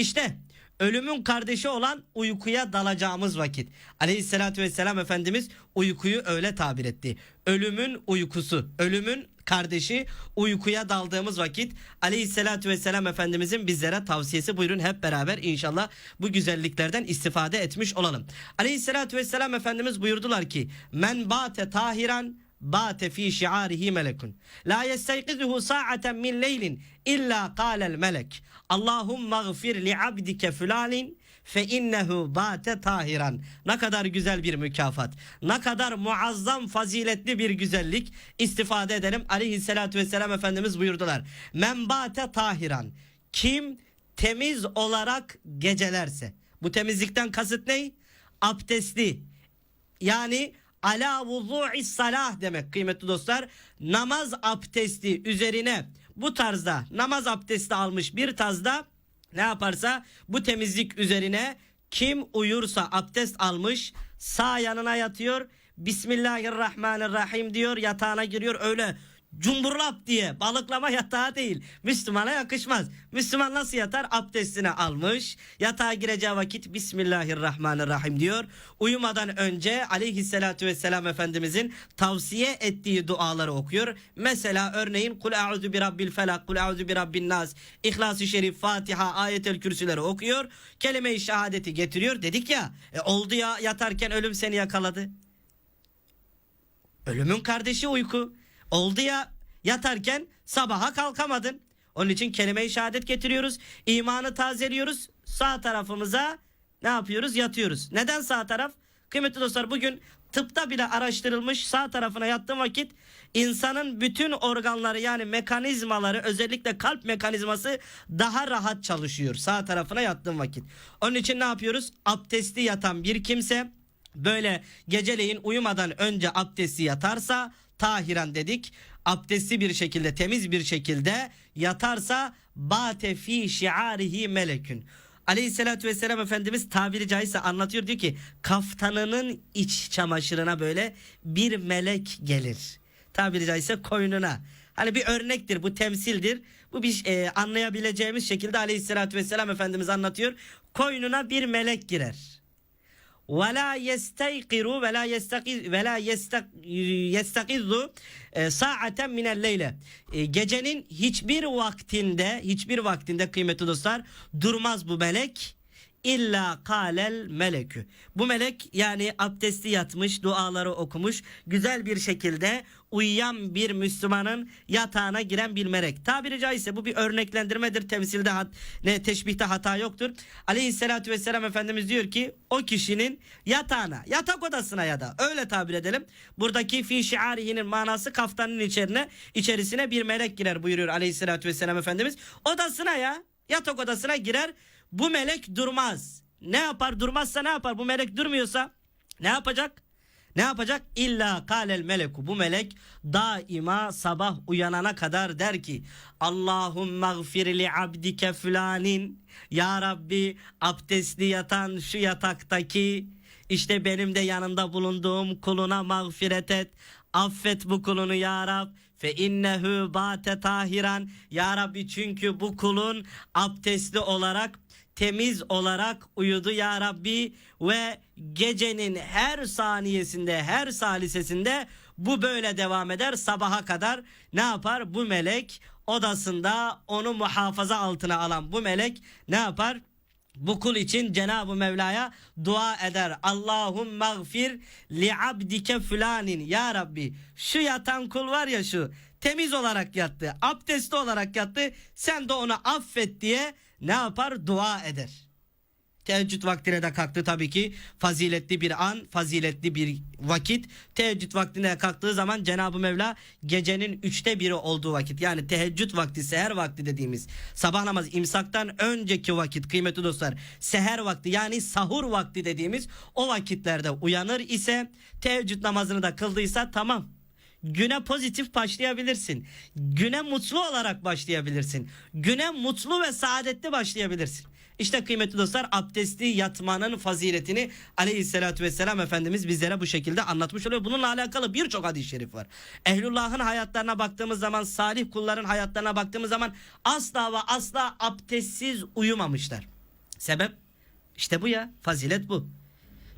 İşte ölümün kardeşi olan uykuya dalacağımız vakit. Aleyhissalatü vesselam Efendimiz uykuyu öyle tabir etti. Ölümün uykusu, ölümün kardeşi uykuya daldığımız vakit Aleyhissalatü vesselam Efendimizin bizlere tavsiyesi buyurun hep beraber inşallah bu güzelliklerden istifade etmiş olalım. Aleyhissalatü vesselam Efendimiz buyurdular ki men bate tahiran bate fi şiarihi melekun. La yestayqizuhu sa'aten min leylin illa kâlel melek. Allahumma gfir li abdike fülanin fe innehu bate tahiran. Ne kadar güzel bir mükafat. Ne kadar muazzam faziletli bir güzellik istifade edelim. Aleyhissalatü vesselam Efendimiz buyurdular. Men bate tahiran. Kim temiz olarak gecelerse. Bu temizlikten kasıt ne? Abdestli, yani ala vuzu'i salah demek kıymetli dostlar. Namaz abdesti üzerine bu tarzda namaz abdesti almış bir tarzda ne yaparsa bu temizlik üzerine kim uyursa abdest almış sağ yanına yatıyor. Bismillahirrahmanirrahim diyor yatağına giriyor öyle cumburlap diye balıklama yatağı değil. Müslümana yakışmaz. Müslüman nasıl yatar? Abdestini almış. Yatağa gireceği vakit Bismillahirrahmanirrahim diyor. Uyumadan önce aleyhissalatü vesselam Efendimizin tavsiye ettiği duaları okuyor. Mesela örneğin Kul a'udhu bi rabbil felak, Kul a'udhu bi rabbin nas, İhlas-ı Şerif, Fatiha, Ayetel Kürsüleri okuyor. Kelime-i şehadeti getiriyor. Dedik ya e, oldu ya yatarken ölüm seni yakaladı. Ölümün kardeşi uyku. Oldu ya yatarken sabaha kalkamadın. Onun için kelime-i şehadet getiriyoruz. İmanı tazeliyoruz. Sağ tarafımıza ne yapıyoruz? Yatıyoruz. Neden sağ taraf? Kıymetli dostlar bugün tıpta bile araştırılmış sağ tarafına yattığın vakit insanın bütün organları yani mekanizmaları özellikle kalp mekanizması daha rahat çalışıyor sağ tarafına yattığın vakit. Onun için ne yapıyoruz? Abdestli yatan bir kimse böyle geceleyin uyumadan önce abdesti yatarsa tahiran dedik. Abdestli bir şekilde temiz bir şekilde yatarsa bate fi şiarihi melekün. Aleyhissalatü vesselam Efendimiz tabiri caizse anlatıyor diyor ki kaftanının iç çamaşırına böyle bir melek gelir. Tabiri caizse koynuna. Hani bir örnektir bu temsildir. Bu bir e, anlayabileceğimiz şekilde Aleyhissalatü vesselam Efendimiz anlatıyor. Koynuna bir melek girer ve la yestayqiru ve la yestaqiz ve la yestaqizu e, saaten minel leyle. E, Gecenin hiçbir vaktinde, hiçbir vaktinde kıymetli dostlar durmaz bu melek. İlla kalel melekü. Bu melek yani abdesti yatmış, duaları okumuş, güzel bir şekilde uyuyan bir Müslümanın yatağına giren bir melek. Tabiri caizse bu bir örneklendirmedir. Temsilde hat, ne teşbihte hata yoktur. Aleyhissalatü vesselam Efendimiz diyor ki o kişinin yatağına, yatak odasına ya da öyle tabir edelim. Buradaki fi şiarihinin manası kaftanın içerine, içerisine bir melek girer buyuruyor Aleyhissalatü vesselam Efendimiz. Odasına ya, yatak odasına girer. Bu melek durmaz. Ne yapar? Durmazsa ne yapar? Bu melek durmuyorsa ne yapacak? Ne yapacak? İlla kalel meleku. Bu melek daima sabah uyanana kadar der ki Allahümme gfir li abdike fulanin Ya Rabbi abdestli yatan şu yataktaki işte benim de yanında bulunduğum kuluna mağfiret et. Affet bu kulunu ya Rab. Fe innehu bate tahiran. Ya Rabbi çünkü bu kulun abdestli olarak temiz olarak uyudu ya Rabbi ve gecenin her saniyesinde her salisesinde bu böyle devam eder sabaha kadar ne yapar bu melek odasında onu muhafaza altına alan bu melek ne yapar bu kul için Cenab-ı Mevla'ya dua eder. Allahum mağfir li abdike fulanin. Ya Rabbi şu yatan kul var ya şu temiz olarak yattı. Abdestli olarak yattı. Sen de onu affet diye ne yapar? Dua eder. Teheccüd vaktine de kalktı tabii ki faziletli bir an, faziletli bir vakit. Teheccüd vaktine kalktığı zaman Cenab-ı Mevla gecenin üçte biri olduğu vakit yani teheccüd vakti, seher vakti dediğimiz sabah namazı imsaktan önceki vakit kıymetli dostlar seher vakti yani sahur vakti dediğimiz o vakitlerde uyanır ise teheccüd namazını da kıldıysa tamam güne pozitif başlayabilirsin. Güne mutlu olarak başlayabilirsin. Güne mutlu ve saadetli başlayabilirsin. İşte kıymetli dostlar abdestli yatmanın faziletini aleyhissalatü vesselam Efendimiz bizlere bu şekilde anlatmış oluyor. Bununla alakalı birçok hadis-i şerif var. Ehlullah'ın hayatlarına baktığımız zaman salih kulların hayatlarına baktığımız zaman asla ve asla abdestsiz uyumamışlar. Sebep? İşte bu ya. Fazilet bu.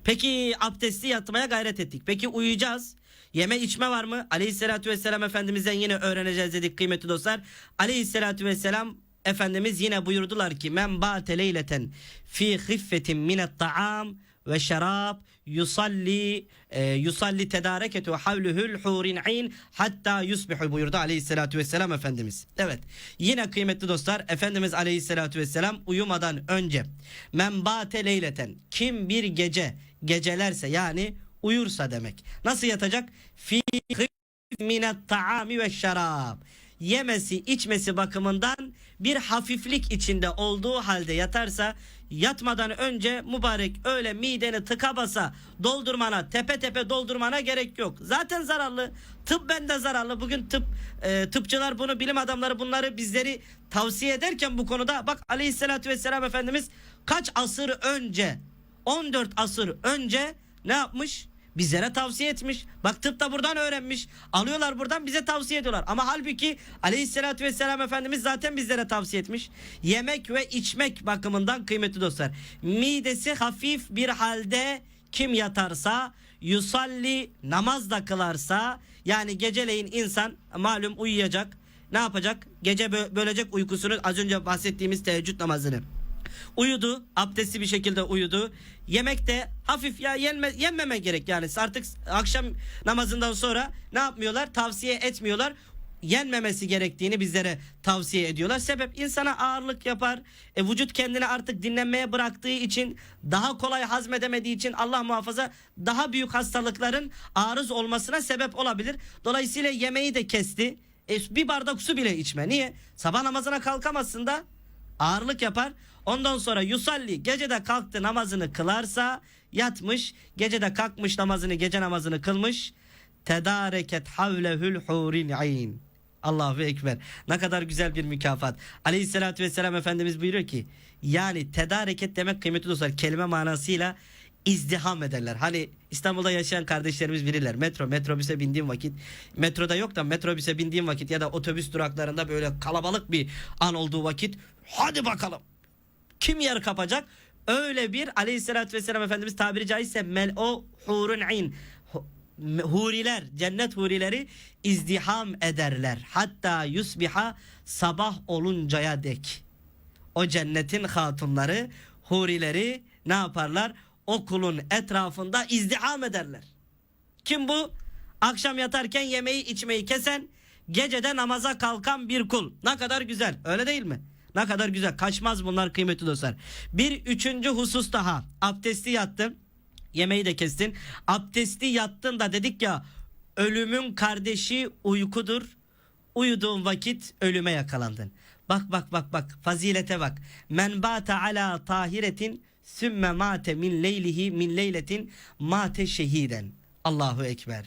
Peki abdesti yatmaya gayret ettik. Peki uyuyacağız. Yeme içme var mı? Aleyhissalatü vesselam Efendimiz'den yine öğreneceğiz dedik kıymetli dostlar. Aleyhissalatü vesselam Efendimiz yine buyurdular ki men ba'te leyleten fi hiffetin minet ta'am ve şarab yusalli e, yusalli tedareketu havluhul hurin ayn hatta yusbihu buyurdu aleyhissalatü vesselam Efendimiz. Evet yine kıymetli dostlar Efendimiz aleyhissalatü vesselam uyumadan önce men ba'te leyleten kim bir gece gecelerse yani uyursa demek. Nasıl yatacak? Fi minet taami ve şarab. Yemesi içmesi bakımından bir hafiflik içinde olduğu halde yatarsa yatmadan önce mübarek öyle mideni tıka basa doldurmana tepe tepe doldurmana gerek yok. Zaten zararlı. Tıp bende zararlı. Bugün tıp e, tıpçılar bunu bilim adamları bunları bizleri tavsiye ederken bu konuda bak aleyhissalatü vesselam Efendimiz kaç asır önce 14 asır önce ne yapmış? Bizlere tavsiye etmiş. Bak tıp da buradan öğrenmiş. Alıyorlar buradan bize tavsiye ediyorlar. Ama halbuki aleyhissalatü vesselam Efendimiz zaten bizlere tavsiye etmiş. Yemek ve içmek bakımından kıymetli dostlar. Midesi hafif bir halde kim yatarsa yusalli namaz da kılarsa yani geceleyin insan malum uyuyacak. Ne yapacak? Gece bö- bölecek uykusunu az önce bahsettiğimiz teheccüd namazını. Uyudu, abdestli bir şekilde uyudu. Yemek de hafif ya yenme, yenmeme gerek yani artık akşam namazından sonra ne yapmıyorlar? Tavsiye etmiyorlar. Yenmemesi gerektiğini bizlere tavsiye ediyorlar. Sebep insana ağırlık yapar. E, vücut kendini artık dinlenmeye bıraktığı için daha kolay hazmedemediği için Allah muhafaza daha büyük hastalıkların arız olmasına sebep olabilir. Dolayısıyla yemeği de kesti. E, bir bardak su bile içme. Niye? Sabah namazına kalkamazsın da ağırlık yapar. Ondan sonra yusalli gecede kalktı namazını kılarsa yatmış gecede kalkmış namazını gece namazını kılmış tedareket havlehül hurin ayn. Allahu Ekber. Ne kadar güzel bir mükafat. Aleyhissalatü vesselam Efendimiz buyuruyor ki yani tedareket demek kıymetli dostlar kelime manasıyla izdiham ederler. Hani İstanbul'da yaşayan kardeşlerimiz bilirler. Metro, metrobüse bindiğim vakit metroda yok da metrobüse bindiğim vakit ya da otobüs duraklarında böyle kalabalık bir an olduğu vakit hadi bakalım kim yer kapacak? Öyle bir aleyhissalatü vesselam Efendimiz tabiri caizse mel o hurun Hu- huriler cennet hurileri izdiham ederler. Hatta yusbiha sabah oluncaya dek. O cennetin hatunları hurileri ne yaparlar? O kulun etrafında izdiham ederler. Kim bu? Akşam yatarken yemeği içmeyi kesen, gecede namaza kalkan bir kul. Ne kadar güzel. Öyle değil mi? Ne kadar güzel. Kaçmaz bunlar kıymetli dostlar. Bir üçüncü husus daha. Abdesti yattın. Yemeği de kestin. Abdesti yattın da dedik ya ölümün kardeşi uykudur. Uyuduğun vakit ölüme yakalandın. Bak bak bak bak fazilete bak. Men bata ala tahiretin sümme mate min leylihi min leyletin mate şehiden. Allahu ekber.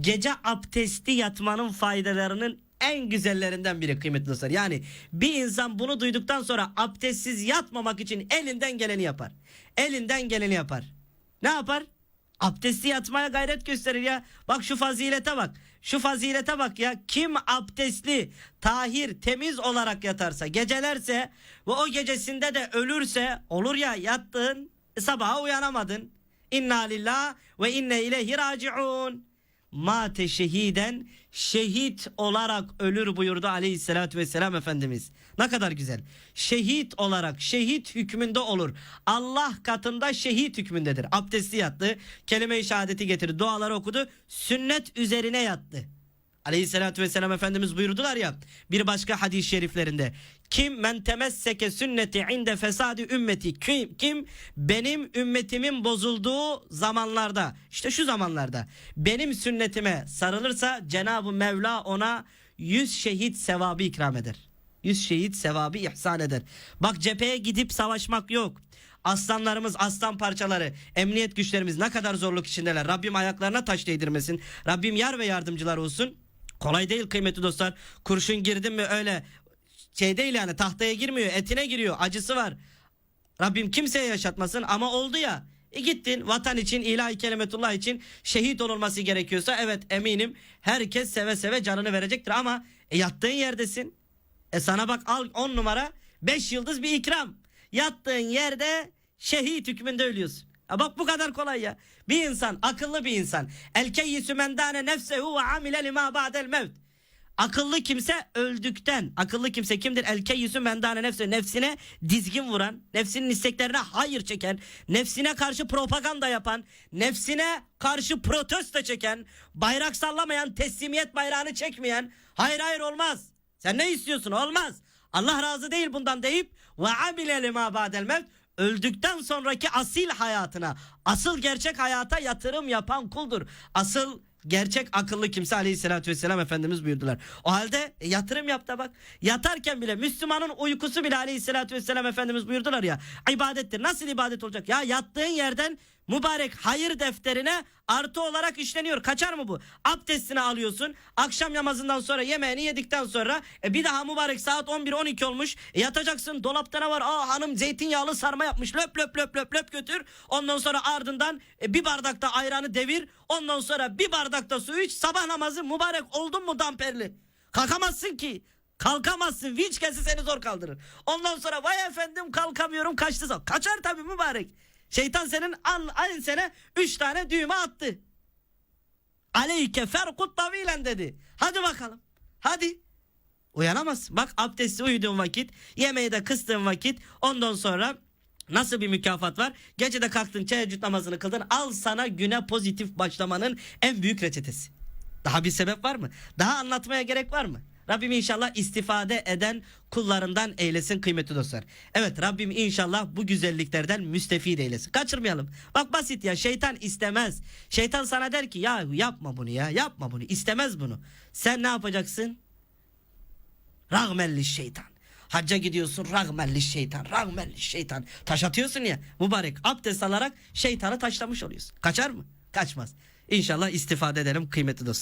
Gece abdesti yatmanın faydalarının en güzellerinden biri kıymetli dostlar. Yani bir insan bunu duyduktan sonra abdestsiz yatmamak için elinden geleni yapar. Elinden geleni yapar. Ne yapar? Abdestli yatmaya gayret gösterir ya. Bak şu fazilete bak. Şu fazilete bak ya. Kim abdestli, tahir, temiz olarak yatarsa, gecelerse ve o gecesinde de ölürse olur ya yattın, sabaha uyanamadın. İnna lillah ve inne ileyhi raciun. Mate şehiden şehit olarak ölür buyurdu aleyhissalatü vesselam Efendimiz. Ne kadar güzel. Şehit olarak şehit hükmünde olur. Allah katında şehit hükmündedir. Abdesti yattı. Kelime-i şehadeti getirdi. Duaları okudu. Sünnet üzerine yattı. Aleyhissalatü vesselam Efendimiz buyurdular ya bir başka hadis-i şeriflerinde. Kim men temesseke sünneti inde fesadi ümmeti kim, kim benim ümmetimin bozulduğu zamanlarda işte şu zamanlarda benim sünnetime sarılırsa Cenab-ı Mevla ona yüz şehit sevabı ikram eder. Yüz şehit sevabı ihsan eder. Bak cepheye gidip savaşmak yok. Aslanlarımız, aslan parçaları, emniyet güçlerimiz ne kadar zorluk içindeler. Rabbim ayaklarına taş değdirmesin. Rabbim yar ve yardımcılar olsun. Kolay değil kıymetli dostlar. Kurşun girdin mi öyle şey değil yani tahtaya girmiyor, etine giriyor. Acısı var. Rabbim kimseye yaşatmasın ama oldu ya. E gittin vatan için ilahi kelimetullah için şehit olunması gerekiyorsa evet eminim herkes seve seve canını verecektir ama e, yattığın yerdesin. E sana bak al 10 numara 5 yıldız bir ikram. yattığın yerde şehit hükmünde ölüyorsun. Bak bu kadar kolay ya. Bir insan, akıllı bir insan. El keyyisü mendane nefsehu ve amile lima ba'del mevt. Akıllı kimse öldükten, akıllı kimse kimdir? El keyyisü mendane nefse, nefsine dizgin vuran, nefsinin isteklerine hayır çeken, nefsine karşı propaganda yapan, nefsine karşı protesto çeken, bayrak sallamayan, teslimiyet bayrağını çekmeyen, hayır hayır olmaz. Sen ne istiyorsun? Olmaz. Allah razı değil bundan deyip ve amile lima ba'del mevt öldükten sonraki asil hayatına, asıl gerçek hayata yatırım yapan kuldur. Asıl gerçek akıllı kimse aleyhissalatü vesselam Efendimiz buyurdular. O halde e, yatırım yap da bak. Yatarken bile Müslümanın uykusu bile aleyhissalatü vesselam Efendimiz buyurdular ya. ibadettir. Nasıl ibadet olacak? Ya yattığın yerden mübarek hayır defterine artı olarak işleniyor. Kaçar mı bu? Abdestini alıyorsun. Akşam namazından sonra yemeğini yedikten sonra e, bir daha mübarek saat 11-12 olmuş. E, yatacaksın. Dolapta ne var? Aa hanım zeytinyağlı sarma yapmış. Löp löp löp löp löp götür. Ondan sonra ardından e, bir bardakta ayranı devir. Ondan sonra bir bardakta su iç. Sabah namazı mübarek oldun mu damperli? Kalkamazsın ki. Kalkamazsın. Vinç kesi seni zor kaldırır. Ondan sonra vay efendim kalkamıyorum kaçtı. Kaçar tabii mübarek. Şeytan senin an, aynı sene 3 tane düğme attı. Aleyke ferkut tavilen dedi. Hadi bakalım. Hadi. Uyanamazsın. Bak abdesti uyuduğun vakit, yemeği de kıstığın vakit, ondan sonra nasıl bir mükafat var? Gece de kalktın teheccüd namazını kıldın. Al sana güne pozitif başlamanın en büyük reçetesi. Daha bir sebep var mı? Daha anlatmaya gerek var mı? Rabbim inşallah istifade eden kullarından eylesin kıymetli dostlar. Evet Rabbim inşallah bu güzelliklerden müstefid eylesin. Kaçırmayalım. Bak basit ya şeytan istemez. Şeytan sana der ki ya yapma bunu ya yapma bunu istemez bunu. Sen ne yapacaksın? Rağmelli şeytan. Hacca gidiyorsun rağmelli şeytan, rağmelli şeytan. Taş atıyorsun ya mübarek abdest alarak şeytanı taşlamış oluyorsun. Kaçar mı? Kaçmaz. İnşallah istifade edelim kıymetli dostlar.